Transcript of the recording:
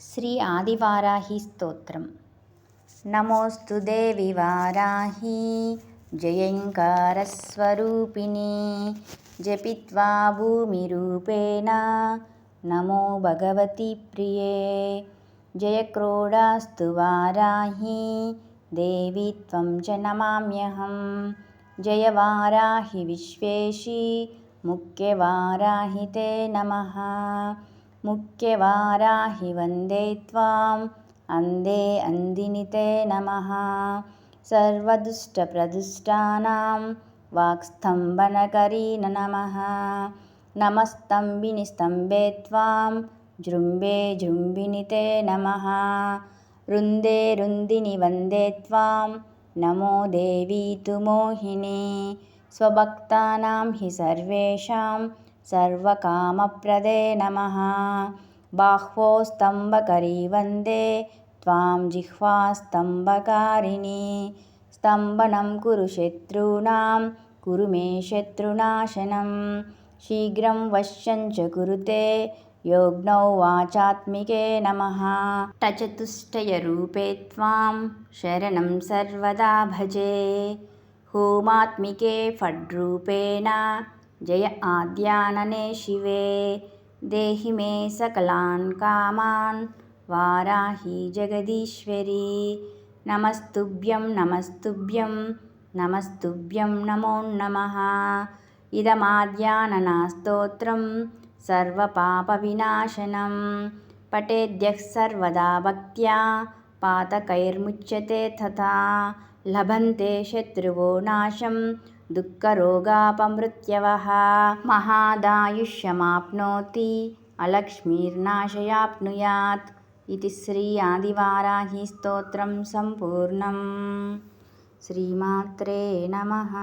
श्री आदिवाराहिस्तोत्रं नमोऽस्तु देवि वाराही जयङ्कारस्वरूपिणी जपित्वा भूमिरूपेण। नमो भगवति प्रिये जयक्रोडास्तु वाराही देवि त्वं च नमाम्यहं। जयवाराहि विश्वेशी मुख्यवाराहि ते नमः। मुख्यवाराहि वन्दे त्वाम्। अन्धे अन्दिनिते नमः। सर्वदुष्टप्रदुष्टानां वाक्स्तम्भनकरी नमः। नमस्तम्बिनि स्तम्भे त्वां जृम्बे जृम्बिनिते नमः। रुन्दे रुन्दिनि वन्दे त्वां नमो देवी तु मोहिनी। स्वभक्तानां हि सर्वेषां सर्वकामप्रदे नमः। बाह्वोस्तम्भकरी वन्दे। त्वां जिह्वास्तम्भकारिणी। स्तम्भनं कुरु शत्रूणां कुरु मे शत्रुनाशनं। शीघ्रं वश्यं च कुरुते योग्नौ वाचात्मिके नमः। टचतुष्टयरूपे त्वां शरणं सर्वदा भजे। होमात्मिके फड्रूपेण जय आद्यानने शिवे। देहि मे सकलान् कामान्। वाराहि जगदीश्वरी। नमस्तुभ्यं नमस्तुभ्यं नमस्तुभ्यं नमो नमः। इदमाद्याननास्तोत्रं सर्वपापविनाशनं। पठेद्यः सर्वदा भक्त्या पातकैर्मुच्यते तथा। लभन्ते शत्रुवो नाशं दुःखरोगापमृत्यवः महादायुष्यमाप्नोति अलक्ष्मीर्नाशयाप्नुयात् इति श्री आदिवाराही स्तोत्रं सम्पूर्णम् श्रीमात्रे नमः